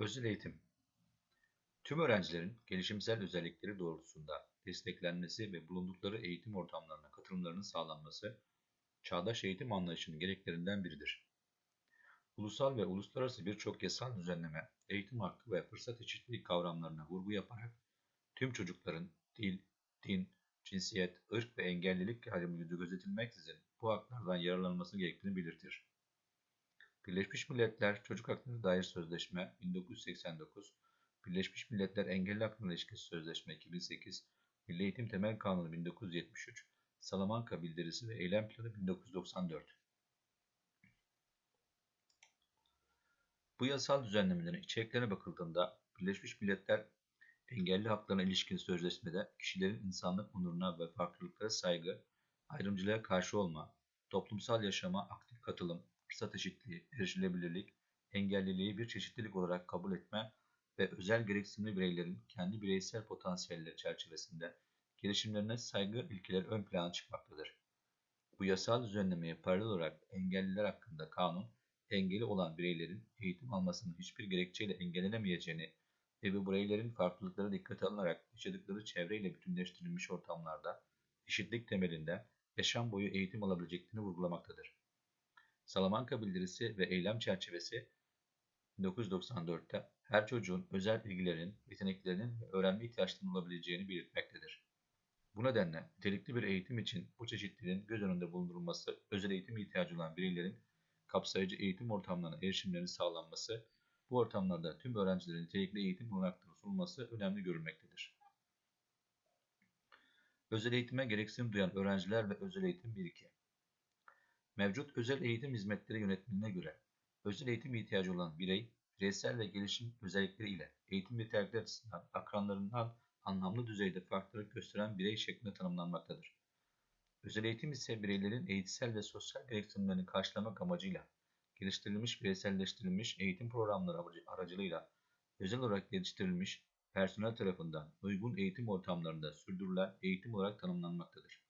Özel eğitim Tüm öğrencilerin gelişimsel özellikleri doğrultusunda desteklenmesi ve bulundukları eğitim ortamlarına katılımlarının sağlanması, çağdaş eğitim anlayışının gereklerinden biridir. Ulusal ve uluslararası birçok yasal düzenleme, eğitim hakkı ve fırsat eşitliği kavramlarına vurgu yaparak tüm çocukların dil, din, cinsiyet, ırk ve engellilik ayrımı gözetilmeksizin bu haklardan yararlanması gerektiğini belirtir. Birleşmiş Milletler Çocuk Hakları Dair Sözleşme 1989, Birleşmiş Milletler Engelli Hakları İlişkisi Sözleşme 2008, Milli Eğitim Temel Kanunu 1973, Salamanka Bildirisi ve Eylem Planı 1994. Bu yasal düzenlemelerin içeriklerine bakıldığında Birleşmiş Milletler Engelli Haklarına ilişkin sözleşmede kişilerin insanlık onuruna ve farklılıklara saygı, ayrımcılığa karşı olma, toplumsal yaşama aktif katılım, fırsat eşitliği, erişilebilirlik, engelliliği bir çeşitlilik olarak kabul etme ve özel gereksinimli bireylerin kendi bireysel potansiyelleri çerçevesinde gelişimlerine saygı ilkeleri ön plana çıkmaktadır. Bu yasal düzenlemeye paralel olarak engelliler hakkında kanun, engeli olan bireylerin eğitim almasının hiçbir gerekçeyle engellenemeyeceğini ve bu bireylerin farklılıkları dikkate alınarak yaşadıkları çevreyle bütünleştirilmiş ortamlarda eşitlik temelinde yaşam boyu eğitim alabileceklerini vurgulamaktadır. Salamanka Bildirisi ve Eylem Çerçevesi 1994'te her çocuğun özel ilgilerinin, yeteneklerinin ve öğrenme ihtiyaçlarının olabileceğini belirtmektedir. Bu nedenle nitelikli bir eğitim için bu çeşitliliğin göz önünde bulundurulması, özel eğitim ihtiyacı olan bireylerin kapsayıcı eğitim ortamlarına erişimlerinin sağlanması, bu ortamlarda tüm öğrencilerin nitelikli eğitim olanakları sunulması önemli görülmektedir. Özel eğitime gereksinim duyan öğrenciler ve özel eğitim 1-2 Mevcut özel eğitim hizmetleri yönetmeliğine göre özel eğitim ihtiyacı olan birey, bireysel ve gelişim özellikleri ile eğitim yeterlilikleri açısından akranlarından anlamlı düzeyde farklılık gösteren birey şeklinde tanımlanmaktadır. Özel eğitim ise bireylerin eğitsel ve sosyal gereksinimlerini karşılamak amacıyla geliştirilmiş bireyselleştirilmiş eğitim programları aracılığıyla özel olarak geliştirilmiş personel tarafından uygun eğitim ortamlarında sürdürülen eğitim olarak tanımlanmaktadır.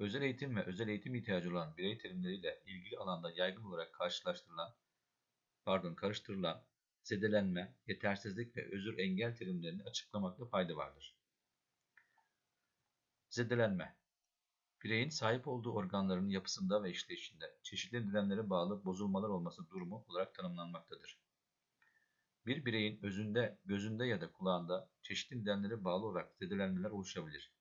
Özel eğitim ve özel eğitim ihtiyacı olan birey terimleriyle ilgili alanda yaygın olarak karşılaştırılan, pardon karıştırılan zedelenme, yetersizlik ve özür engel terimlerini açıklamakta fayda vardır. Zedelenme Bireyin sahip olduğu organların yapısında ve işleyişinde çeşitli nedenlere bağlı bozulmalar olması durumu olarak tanımlanmaktadır. Bir bireyin özünde, gözünde ya da kulağında çeşitli nedenlere bağlı olarak zedelenmeler oluşabilir.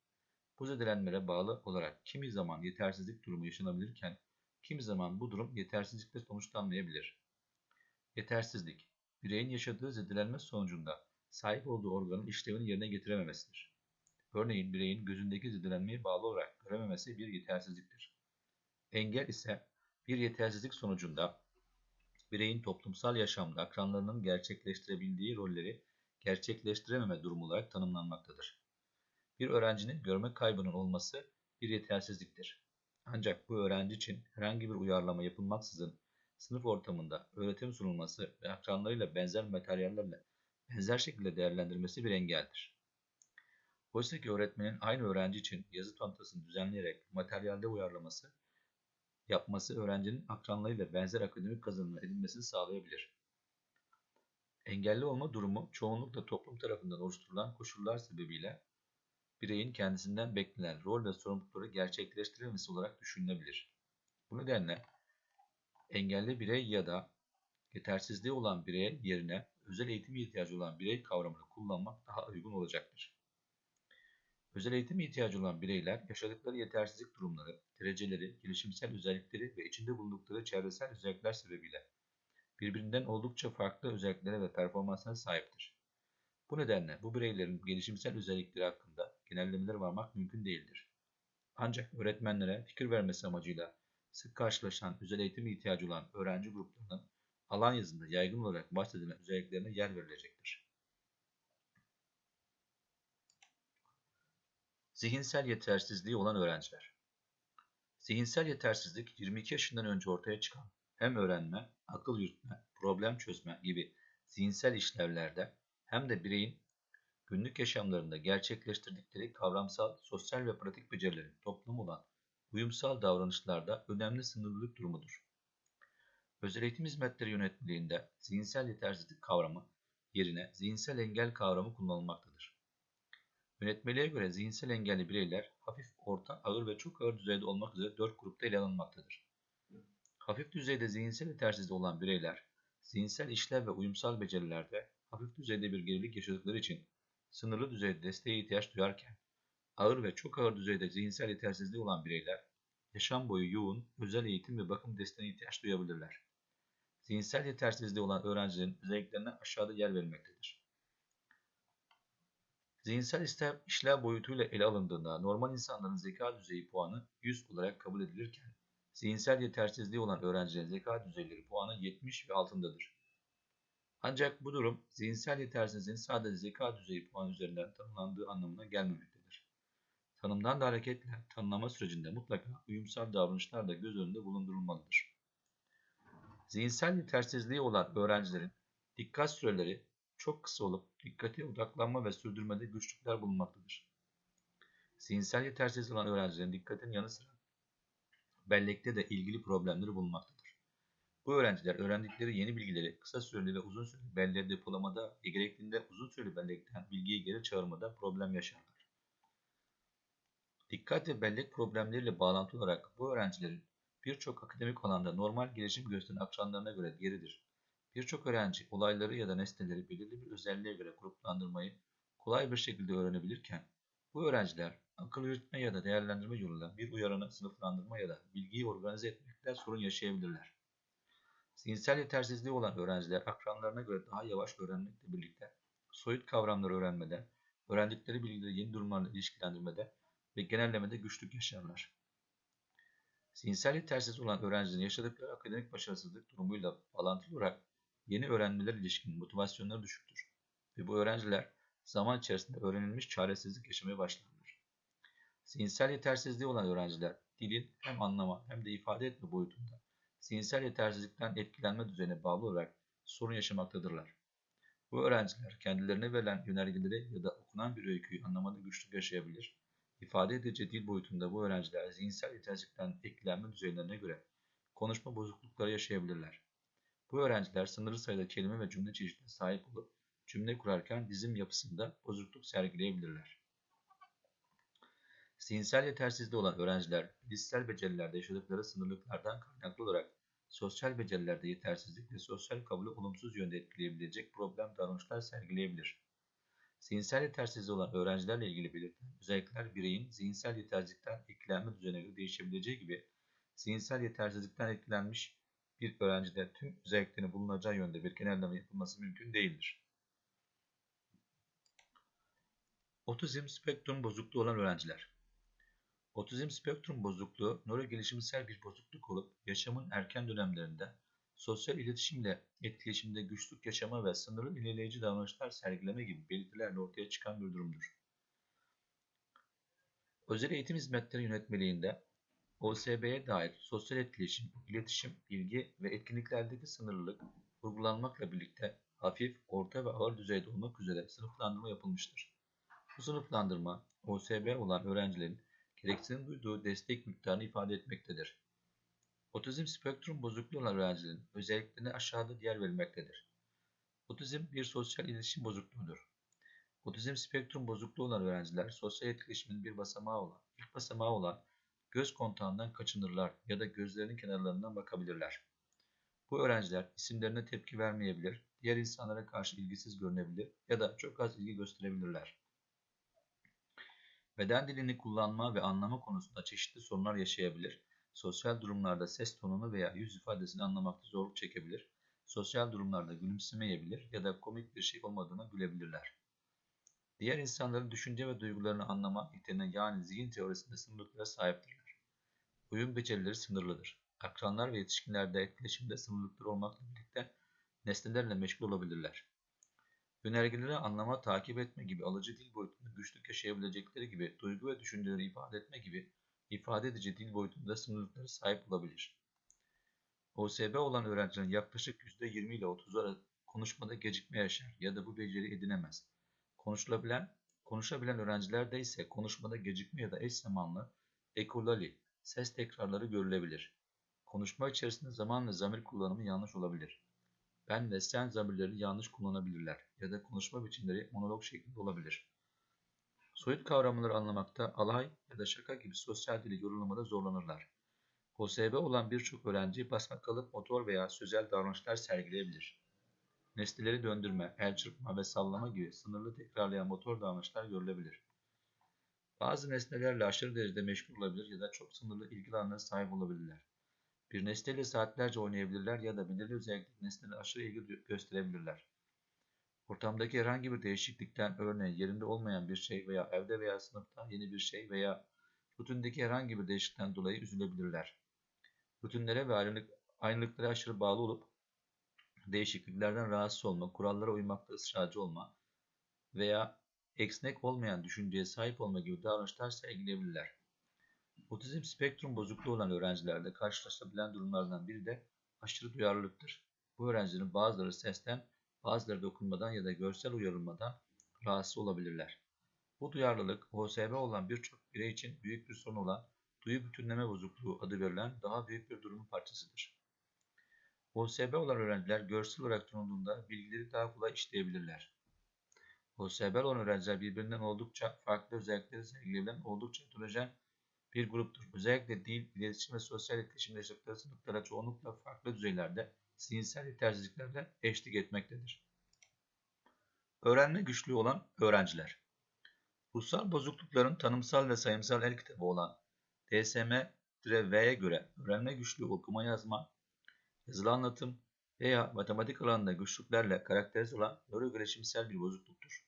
Bu zedelenmelere bağlı olarak kimi zaman yetersizlik durumu yaşanabilirken, kimi zaman bu durum yetersizlikle sonuçlanmayabilir. Yetersizlik, bireyin yaşadığı zedelenme sonucunda sahip olduğu organın işlevini yerine getirememesidir. Örneğin bireyin gözündeki zedelenmeye bağlı olarak görememesi bir yetersizliktir. Engel ise bir yetersizlik sonucunda bireyin toplumsal yaşamda akranlarının gerçekleştirebildiği rolleri gerçekleştirememe durumu olarak tanımlanmaktadır. Bir öğrencinin görme kaybının olması bir yetersizliktir. Ancak bu öğrenci için herhangi bir uyarlama yapılmaksızın sınıf ortamında öğretim sunulması ve akranlarıyla benzer materyallerle benzer şekilde değerlendirmesi bir engeldir. Oysa ki öğretmenin aynı öğrenci için yazı tanıtısını düzenleyerek materyalde uyarlaması yapması öğrencinin akranlarıyla benzer akademik kazanımlar edinmesini sağlayabilir. Engelli olma durumu çoğunlukla toplum tarafından oluşturulan koşullar sebebiyle bireyin kendisinden beklenen rol ve sorumlulukları gerçekleştirilmesi olarak düşünülebilir. Bu nedenle engelli birey ya da yetersizliği olan birey yerine özel eğitim ihtiyacı olan birey kavramını kullanmak daha uygun olacaktır. Özel eğitim ihtiyacı olan bireyler yaşadıkları yetersizlik durumları, dereceleri, gelişimsel özellikleri ve içinde bulundukları çevresel özellikler sebebiyle birbirinden oldukça farklı özelliklere ve performanslara sahiptir. Bu nedenle bu bireylerin gelişimsel özellikleri hakkında genellemeler varmak mümkün değildir. Ancak öğretmenlere fikir vermesi amacıyla sık karşılaşan özel eğitim ihtiyacı olan öğrenci gruplarının alan yazında yaygın olarak bahsedilen özelliklerine yer verilecektir. Zihinsel yetersizliği olan öğrenciler. Zihinsel yetersizlik 22 yaşından önce ortaya çıkan hem öğrenme, akıl yürütme, problem çözme gibi zihinsel işlevlerde hem de bireyin günlük yaşamlarında gerçekleştirdikleri kavramsal, sosyal ve pratik becerilerin toplum olan uyumsal davranışlarda önemli sınırlılık durumudur. Özel eğitim hizmetleri yönetmeliğinde zihinsel yetersizlik kavramı yerine zihinsel engel kavramı kullanılmaktadır. Yönetmeliğe göre zihinsel engelli bireyler hafif, orta, ağır ve çok ağır düzeyde olmak üzere 4 grupta ele alınmaktadır. Hafif düzeyde zihinsel yetersizliği olan bireyler, zihinsel işlev ve uyumsal becerilerde hafif düzeyde bir gerilik yaşadıkları için sınırlı düzeyde desteğe ihtiyaç duyarken, ağır ve çok ağır düzeyde zihinsel yetersizliği olan bireyler, yaşam boyu yoğun, özel eğitim ve bakım desteğine ihtiyaç duyabilirler. Zihinsel yetersizliği olan öğrencilerin özelliklerine aşağıda yer verilmektedir. Zihinsel işlev, boyutuyla ele alındığında normal insanların zeka düzeyi puanı 100 olarak kabul edilirken, zihinsel yetersizliği olan öğrencilerin zeka düzeyleri puanı 70 ve altındadır. Ancak bu durum zihinsel yetersizliğin sadece zeka düzeyi puanı üzerinden tanımlandığı anlamına gelmemektedir. Tanımdan da hareketle tanımlama sürecinde mutlaka uyumsal davranışlar da göz önünde bulundurulmalıdır. Zihinsel yetersizliği olan öğrencilerin dikkat süreleri çok kısa olup dikkate odaklanma ve sürdürmede güçlükler bulunmaktadır. Zihinsel yetersizliği olan öğrencilerin dikkatin yanı sıra bellekte de ilgili problemleri bulunmaktadır. Bu öğrenciler öğrendikleri yeni bilgileri kısa süreli ve uzun süreli belleğe depolamada ve gerektiğinde uzun süreli bellekten bilgiyi geri çağırmada problem yaşarlar. Dikkat ve bellek problemleriyle bağlantılı olarak bu öğrencilerin birçok akademik alanda normal gelişim gösteren akranlarına göre geridir. Birçok öğrenci olayları ya da nesneleri belirli bir özelliğe göre gruplandırmayı kolay bir şekilde öğrenebilirken, bu öğrenciler akıl yürütme ya da değerlendirme yoluyla bir uyaranı sınıflandırma ya da bilgiyi organize etmekte sorun yaşayabilirler. Zihinsel yetersizliği olan öğrenciler akranlarına göre daha yavaş öğrenmekle birlikte soyut kavramları öğrenmede, öğrendikleri bilgileri yeni durumlarla ilişkilendirmede ve genellemede güçlük yaşarlar. Zihinsel yetersiz olan öğrencilerin yaşadıkları akademik başarısızlık durumuyla bağlantılı olarak yeni öğrenmeler ilişkin motivasyonları düşüktür ve bu öğrenciler zaman içerisinde öğrenilmiş çaresizlik yaşamaya başlarlar. Zihinsel yetersizliği olan öğrenciler dilin hem anlama hem de ifade etme boyutunda zihinsel yetersizlikten etkilenme düzeyine bağlı olarak sorun yaşamaktadırlar. Bu öğrenciler kendilerine verilen yönergeleri ya da okunan bir öyküyü anlamada güçlük yaşayabilir İfade edici dil boyutunda bu öğrenciler zihinsel yetersizlikten etkilenme düzeylerine göre konuşma bozuklukları yaşayabilirler. Bu öğrenciler sınırlı sayıda kelime ve cümle çeşidine sahip olup cümle kurarken dizim yapısında bozukluk sergileyebilirler. Zihinsel yetersizliği olan öğrenciler bilişsel becerilerde yaşadıkları sınırlıklardan kaynaklı olarak sosyal becerilerde yetersizlik ve sosyal kabulü olumsuz yönde etkileyebilecek problem davranışlar sergileyebilir. Zihinsel yetersizliği olan öğrencilerle ilgili belirtilen özellikler bireyin zihinsel yetersizlikten etkilenme düzenine göre değişebileceği gibi zihinsel yetersizlikten etkilenmiş bir öğrencide tüm özelliklerin bulunacağı yönde bir genelleme yapılması mümkün değildir. Otizm spektrum bozukluğu olan öğrenciler Otizm spektrum bozukluğu nörogelişimsel bir bozukluk olup yaşamın erken dönemlerinde sosyal iletişimle etkileşimde güçlük yaşama ve sınırlı ilerleyici davranışlar sergileme gibi belirtilerle ortaya çıkan bir durumdur. Özel eğitim hizmetleri yönetmeliğinde OSB'ye dair sosyal etkileşim, iletişim, bilgi ve etkinliklerdeki sınırlılık vurgulanmakla birlikte hafif, orta ve ağır düzeyde olmak üzere sınıflandırma yapılmıştır. Bu sınıflandırma OSB olan öğrencilerin gereksinim duyduğu destek miktarını ifade etmektedir. Otizm spektrum bozukluğu olan öğrencilerin özelliklerine aşağıda yer verilmektedir. Otizm bir sosyal iletişim bozukluğudur. Otizm spektrum bozukluğu olan öğrenciler sosyal etkileşimin bir basamağı olan, ilk basamağı olan göz kontağından kaçınırlar ya da gözlerinin kenarlarından bakabilirler. Bu öğrenciler isimlerine tepki vermeyebilir, diğer insanlara karşı ilgisiz görünebilir ya da çok az ilgi gösterebilirler. Beden dilini kullanma ve anlama konusunda çeşitli sorunlar yaşayabilir Sosyal durumlarda ses tonunu veya yüz ifadesini anlamakta zorluk çekebilir. Sosyal durumlarda gülümsemeyebilir ya da komik bir şey olmadığını gülebilirler. Diğer insanların düşünce ve duygularını anlama yeteneğine yani zihin teorisinde sınırlıklara sahiptirler. Uyum becerileri sınırlıdır. Akranlar ve yetişkinlerde etkileşimde sınırlıklar olmakla birlikte nesnelerle meşgul olabilirler. Yönergeleri anlama, takip etme gibi alıcı dil boyutunda güçlük yaşayabilecekleri gibi duygu ve düşünceleri ifade etme gibi ifade edici dil boyutunda sınırlıklara sahip olabilir. OSB olan öğrencilerin yaklaşık %20 ile 30 arası konuşmada gecikme yaşar ya da bu beceri edinemez. Konuşulabilen, konuşabilen öğrencilerde ise konuşmada gecikme ya da eş zamanlı ekolali, ses tekrarları görülebilir. Konuşma içerisinde zaman ve zamir kullanımı yanlış olabilir. Ben ve sen zamirlerini yanlış kullanabilirler ya da konuşma biçimleri monolog şeklinde olabilir. Soyut kavramları anlamakta alay ya da şaka gibi sosyal dili yorumlamada zorlanırlar. OSB olan birçok öğrenci basmakalıp motor veya sözel davranışlar sergileyebilir. Nesneleri döndürme, el çırpma ve sallama gibi sınırlı tekrarlayan motor davranışlar görülebilir. Bazı nesnelerle aşırı derecede meşgul olabilir ya da çok sınırlı ilgi alanına sahip olabilirler. Bir nesneyle saatlerce oynayabilirler ya da belirli özellikli nesnelere aşırı ilgi gösterebilirler. Ortamdaki herhangi bir değişiklikten örneğin yerinde olmayan bir şey veya evde veya sınıfta yeni bir şey veya rutindeki herhangi bir değişiklikten dolayı üzülebilirler. Rutinlere ve ayrılık, aynılıklara aşırı bağlı olup değişikliklerden rahatsız olma, kurallara uymakta ısrarcı olma veya esnek olmayan düşünceye sahip olma gibi davranışlar sergileyebilirler. Otizm spektrum bozukluğu olan öğrencilerde karşılaşılabilen durumlardan biri de aşırı duyarlılıktır. Bu öğrencilerin bazıları sesten, bazıları dokunmadan ya da görsel uyarılmadan rahatsız olabilirler. Bu duyarlılık, OSB olan birçok birey için büyük bir sorun olan duyu bütünleme bozukluğu adı verilen daha büyük bir durumun parçasıdır. OSB olan öğrenciler görsel olarak tanınduğunda bilgileri daha kolay işleyebilirler. OSB olan öğrenciler birbirinden oldukça farklı özellikleri sergileyen oldukça heterojen bir gruptur. Özellikle dil, iletişim ve sosyal etkileşim yaşadıkları sınıflara çoğunlukla farklı düzeylerde zihinsel yetersizliklerle eşlik etmektedir. Öğrenme güçlüğü olan öğrenciler Ruhsal bozuklukların tanımsal ve sayımsal el kitabı olan DSM-V'ye göre öğrenme güçlüğü okuma yazma, yazılı anlatım veya matematik alanında güçlüklerle karakterize olan nörogelişimsel bir bozukluktur.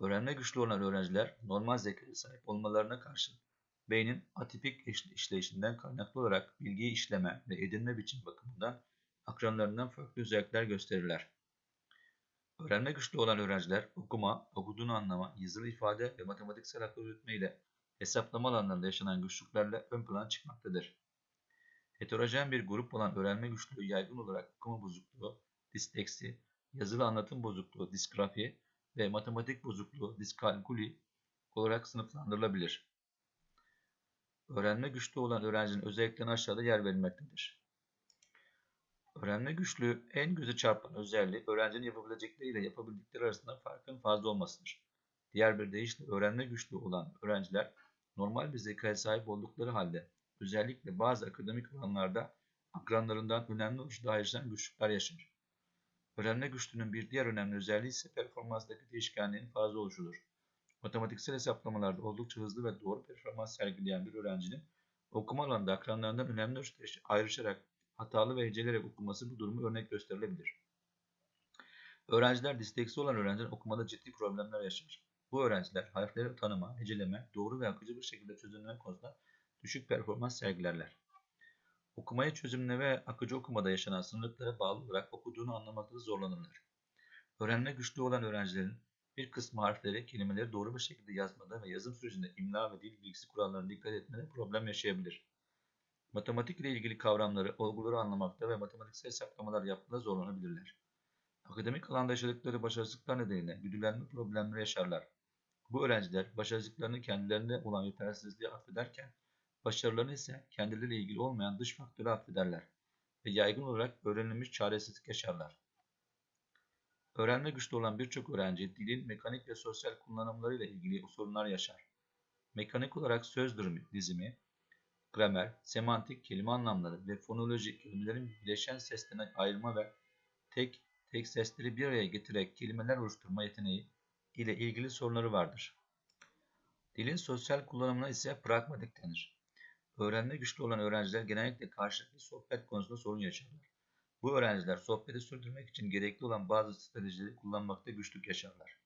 Öğrenme güçlüğü olan öğrenciler normal zekaya sahip olmalarına karşın beynin atipik işleyişinden kaynaklı olarak bilgiyi işleme ve edinme biçim bakımından akranlarından farklı özellikler gösterirler. Öğrenme güçlüğü olan öğrenciler okuma, okuduğunu anlama, yazılı ifade ve matematiksel akıl yürütme ile hesaplama alanlarında yaşanan güçlüklerle ön plana çıkmaktadır. Heterojen bir grup olan öğrenme güçlüğü yaygın olarak okuma bozukluğu, disleksi, yazılı anlatım bozukluğu, disgrafi ve matematik bozukluğu, diskalkuli olarak sınıflandırılabilir. Öğrenme güçlüğü olan öğrencinin özelliklerine aşağıda yer verilmektedir. Öğrenme güçlüğü en göze çarpan özelliği öğrencinin yapabilecekleri ile yapabildikleri arasında farkın fazla olmasıdır. Diğer bir deyişle öğrenme güçlüğü olan öğrenciler normal bir zekaya sahip oldukları halde özellikle bazı akademik alanlarda akranlarından önemli ölçüde ayrışan güçlükler yaşar. Öğrenme güçlüğünün bir diğer önemli özelliği ise performanstaki değişkenliğin fazla oluşudur. Matematiksel hesaplamalarda oldukça hızlı ve doğru performans sergileyen bir öğrencinin okuma alanında akranlarından önemli ölçüde ayrışarak hatalı ve heceleyerek okunması bu durumu örnek gösterilebilir. Öğrenciler disleksi olan öğrenciler okumada ciddi problemler yaşar. Bu öğrenciler harfleri tanıma, heceleme, doğru ve akıcı bir şekilde çözümleme konusunda düşük performans sergilerler. Okumayı çözümleme ve akıcı okumada yaşanan sınırlıklara bağlı olarak okuduğunu anlamakta zorlanırlar. Öğrenme güçlü olan öğrencilerin bir kısmı harfleri, kelimeleri doğru bir şekilde yazmada ve yazım sürecinde imla ve dil bilgisi kurallarına dikkat etmede problem yaşayabilir. Matematik ile ilgili kavramları, olguları anlamakta ve matematiksel hesaplamalar yapmada zorlanabilirler. Akademik alanda yaşadıkları başarısızlıklar nedeniyle güdülenme problemleri yaşarlar. Bu öğrenciler başarısızlıklarını kendilerinde olan yetersizliği affederken, başarılarını ise kendileriyle ilgili olmayan dış faktörü affederler ve yaygın olarak öğrenilmiş çaresizlik yaşarlar. Öğrenme güçlü olan birçok öğrenci dilin mekanik ve sosyal kullanımlarıyla ilgili sorunlar yaşar. Mekanik olarak söz dizimi, gramer, semantik kelime anlamları ve fonoloji kelimelerin bileşen seslerine ayırma ve tek tek sesleri bir araya getirerek kelimeler oluşturma yeteneği ile ilgili sorunları vardır. Dilin sosyal kullanımına ise pragmatik denir. Öğrenme güçlü olan öğrenciler genellikle karşılıklı sohbet konusunda sorun yaşarlar. Bu öğrenciler sohbeti sürdürmek için gerekli olan bazı stratejileri kullanmakta güçlük yaşarlar.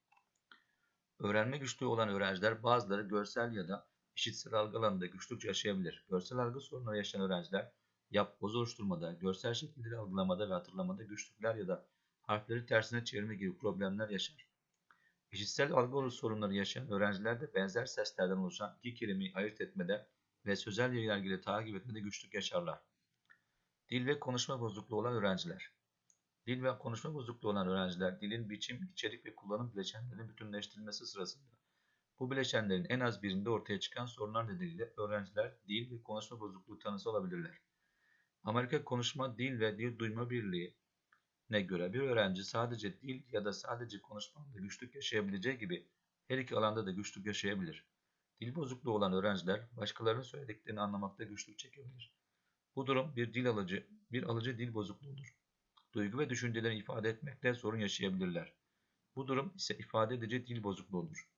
Öğrenme güçlüğü olan öğrenciler bazıları görsel ya da işitsel algı alanında güçlük yaşayabilir. Görsel algı sorunları yaşayan öğrenciler yap boz oluşturmada, görsel şekilleri algılamada ve hatırlamada güçlükler ya da harfleri tersine çevirme gibi problemler yaşar. İşitsel algı sorunları yaşayan öğrenciler de benzer seslerden oluşan iki kelimeyi ayırt etmede ve sözel yönergeleri takip etmede güçlük yaşarlar. Dil ve konuşma bozukluğu olan öğrenciler. Dil ve konuşma bozukluğu olan öğrenciler dilin biçim, içerik ve kullanım bileşenlerinin bütünleştirilmesi sırasında bu bileşenlerin en az birinde ortaya çıkan sorunlar nedeniyle öğrenciler dil ve konuşma bozukluğu tanısı olabilirler. Amerika Konuşma Dil ve Dil Duyma Birliği ne göre bir öğrenci sadece dil ya da sadece konuşmada güçlük yaşayabileceği gibi her iki alanda da güçlük yaşayabilir. Dil bozukluğu olan öğrenciler başkalarının söylediklerini anlamakta güçlük çekebilir. Bu durum bir dil alıcı, bir alıcı dil bozukluğudur. Duygu ve düşüncelerini ifade etmekte sorun yaşayabilirler. Bu durum ise ifade edici dil bozukluğudur.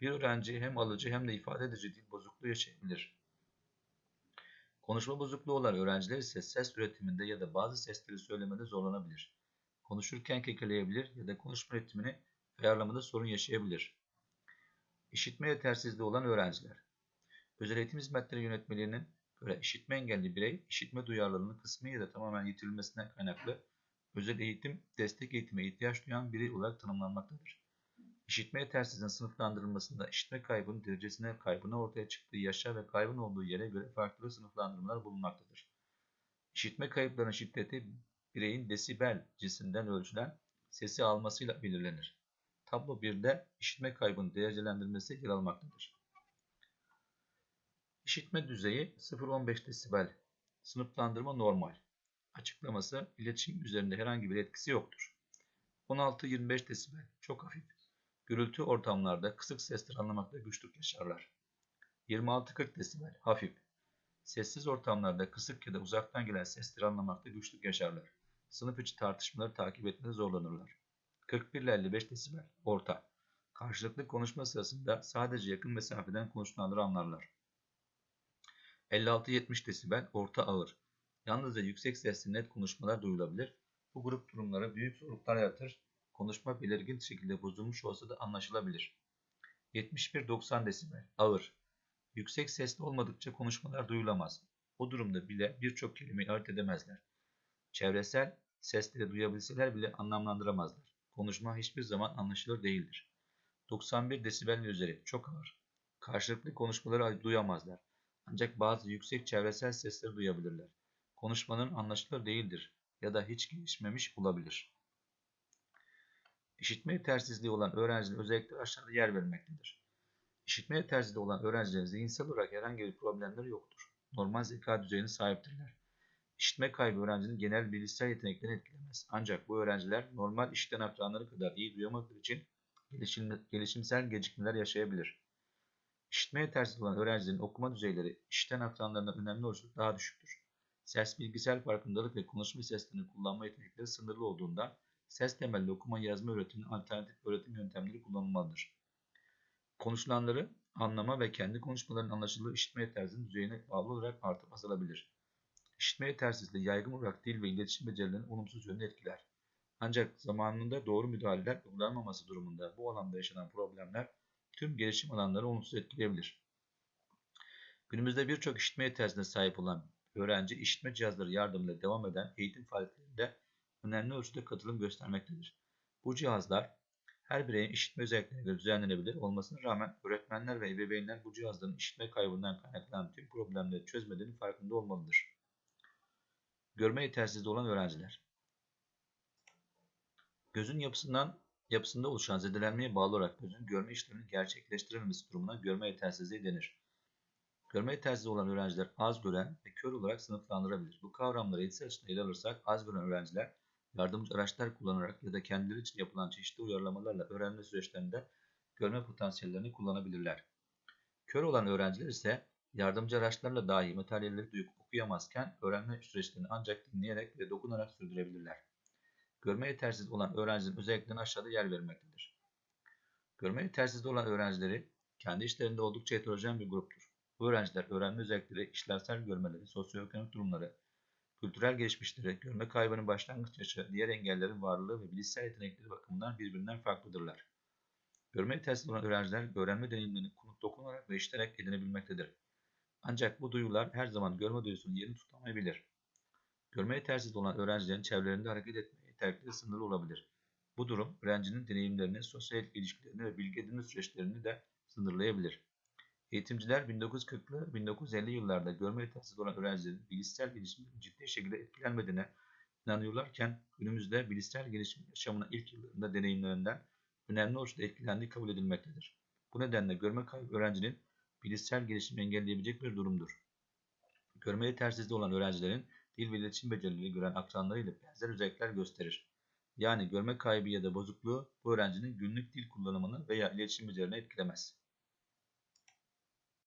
Bir öğrenci hem alıcı hem de ifade edici dil bozukluğu yaşayabilir. Konuşma bozukluğu olan öğrenciler ise ses üretiminde ya da bazı sesleri söylemede zorlanabilir. Konuşurken kekeleyebilir ya da konuşma ritmini ayarlamada sorun yaşayabilir. İşitme yetersizliği olan öğrenciler. Özel eğitim hizmetleri yönetmeliğinin göre işitme engelli birey, işitme duyarlılığının kısmi ya da tamamen yitirilmesinden kaynaklı özel eğitim, destek eğitime ihtiyaç duyan birey olarak tanımlanmaktadır. İşitme yetersizliğinin sınıflandırılmasında işitme kaybının derecesine kaybına ortaya çıktığı yaşa ve kaybın olduğu yere göre farklı sınıflandırmalar bulunmaktadır. İşitme kayıplarının şiddeti bireyin desibel cinsinden ölçülen sesi almasıyla belirlenir. Tablo 1'de işitme kaybının derecelendirilmesi yer almaktadır. İşitme düzeyi 0-15 desibel. Sınıflandırma normal. Açıklaması iletişim üzerinde herhangi bir etkisi yoktur. 16-25 desibel çok hafif. Gürültü ortamlarda kısık sesleri anlamakta güçlük yaşarlar. 26-40 desibel hafif. Sessiz ortamlarda kısık ya da uzaktan gelen sesleri anlamakta güçlük yaşarlar. Sınıf içi tartışmaları takip etmede zorlanırlar. 41 ile 55 desibel orta. Karşılıklı konuşma sırasında sadece yakın mesafeden konuşulanları anlarlar. 56-70 desibel orta ağır. Yalnızca yüksek sesli net konuşmalar duyulabilir. Bu grup durumları büyük zorluklar yaratır. Konuşma belirgin şekilde bozulmuş olsa da anlaşılabilir. 71-90 desibel ağır. Yüksek sesli olmadıkça konuşmalar duyulamaz. O durumda bile birçok kelimeyi ayırt edemezler. Çevresel sesleri duyabilseler bile anlamlandıramazlar. Konuşma hiçbir zaman anlaşılır değildir. 91 desibel ve üzeri çok ağır. Karşılıklı konuşmaları duyamazlar. Ancak bazı yüksek çevresel sesleri duyabilirler. Konuşmanın anlaşılır değildir ya da hiç gelişmemiş olabilir. İşitme yetersizliği olan öğrencilerin özellikle aşağıda yer vermektedir. İşitme yetersizliği olan öğrencilerin zihinsel olarak herhangi bir problemleri yoktur. Normal zeka düzeyine sahiptirler. İşitme kaybı öğrencinin genel bilişsel yeteneklerini etkilemez. Ancak bu öğrenciler normal işiten akranları kadar iyi duyamadıkları için gelişim, gelişimsel gecikmeler yaşayabilir. İşitme yetersiz olan öğrencilerin okuma düzeyleri işiten akranlarından önemli ölçüde daha düşüktür. Ses bilgisel farkındalık ve konuşma seslerini kullanma yetenekleri sınırlı olduğundan ses temelli okuma yazma öğretiminin alternatif öğretim yöntemleri kullanılmalıdır. Konuşulanları anlama ve kendi konuşmaların anlaşıldığı işitme yetersizliğinin düzeyine bağlı olarak artıp azalabilir. İşitme yetersizliği yaygın olarak dil ve iletişim becerilerinin olumsuz yönünü etkiler. Ancak zamanında doğru müdahaleler uygulanmaması durumunda bu alanda yaşanan problemler tüm gelişim alanları olumsuz etkileyebilir. Günümüzde birçok işitme yetersizliğine sahip olan öğrenci işitme cihazları yardımıyla devam eden eğitim faaliyetlerinde önemli ölçüde katılım göstermektedir. Bu cihazlar her bireyin işitme özelliklerine göre düzenlenebilir olmasına rağmen öğretmenler ve ebeveynler bu cihazların işitme kaybından kaynaklanan tüm problemleri çözmediğinin farkında olmalıdır. Görme yetersizliği olan öğrenciler Gözün yapısından yapısında oluşan zedelenmeye bağlı olarak gözün görme işlemini gerçekleştirememesi durumuna görme yetersizliği denir. Görme yetersizliği olan öğrenciler az gören ve kör olarak sınıflandırabilir. Bu kavramları eğitsel açıdan ele alırsak az gören öğrenciler yardımcı araçlar kullanarak ya da kendileri için yapılan çeşitli uyarlamalarla öğrenme süreçlerinde görme potansiyellerini kullanabilirler. Kör olan öğrenciler ise yardımcı araçlarla dahi materyalleri duyup okuyamazken öğrenme süreçlerini ancak dinleyerek ve dokunarak sürdürebilirler. Görme yetersiz olan öğrencilerin özelliklerine aşağıda yer vermektedir. Görme yetersiz olan öğrencileri kendi işlerinde oldukça heterojen bir gruptur. Bu öğrenciler öğrenme özellikleri, işlevsel görmeleri, sosyoekonomik durumları, kültürel geçmişleri, görme kaybının başlangıç yaşı, diğer engellerin varlığı ve bilişsel yetenekleri bakımından birbirinden farklıdırlar. Görme yetersiz olan öğrenciler öğrenme deneyimlerini dokunarak ve işiterek edinebilmektedir. Ancak bu duyular her zaman görme duyusunun yerini tutamayabilir. Görme yetersiz olan öğrencilerin çevrelerinde hareket etme yeterlikleri sınırlı olabilir. Bu durum öğrencinin deneyimlerini, sosyal ilişkilerini ve bilgi edinme süreçlerini de sınırlayabilir. Eğitimciler 1940'lı 1950 yıllarda görme yetersiz olan öğrencilerin bilişsel gelişiminin ciddi şekilde etkilenmediğine inanıyorlarken günümüzde bilişsel gelişim yaşamının ilk yıllarında deneyimlerinden önemli ölçüde etkilendiği kabul edilmektedir. Bu nedenle görme kaybı öğrencinin bilişsel gelişimi engelleyebilecek bir durumdur. Görme yetersizliği olan öğrencilerin dil ve iletişim becerileri gören akranlarıyla benzer özellikler gösterir. Yani görme kaybı ya da bozukluğu bu öğrencinin günlük dil kullanımını veya iletişim becerini etkilemez.